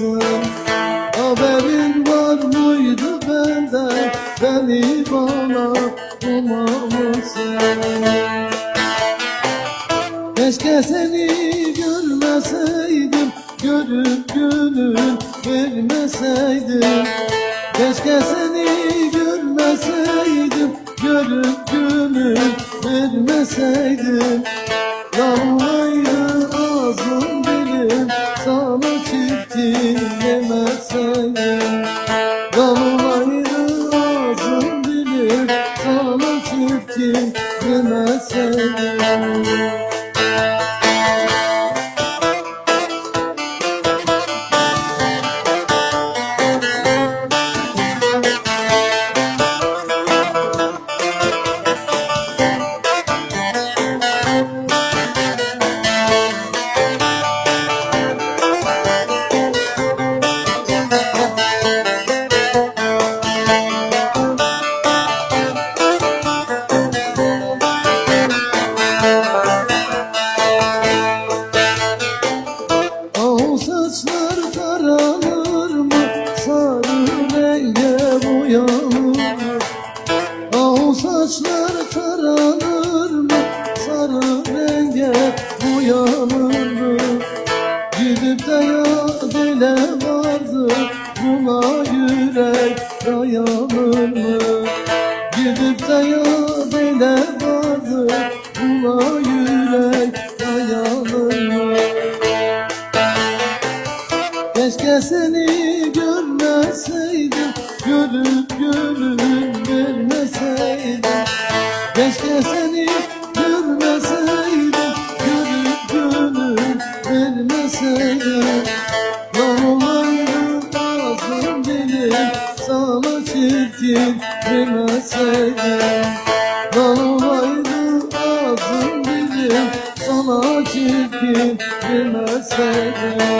olmasın Haberin var mıydı benden Beni bana umamasın Keşke seni görmeseydim Görüp gönül vermeseydim Keşke seni görmeseydim Görüp gönül vermeseydim Yalvardı ağzım dilim Sana çirkin demeseydim saçlar taranır mı? Sarı renge boyanır mı? Gidip de ya dile vardı Buna yürek dayanır mı? Gidip de ya dile vardı Buna yürek dayanır mı? Keşke seni görmeseydim Görüp gönül vermeseydim Keşke seni görmeseydim Görüp gönül vermeseydim Lan olaydı ağzım dilim Sana çirkin demeseydim Lan olaydı ağzım dilim Sana çirkin demeseydim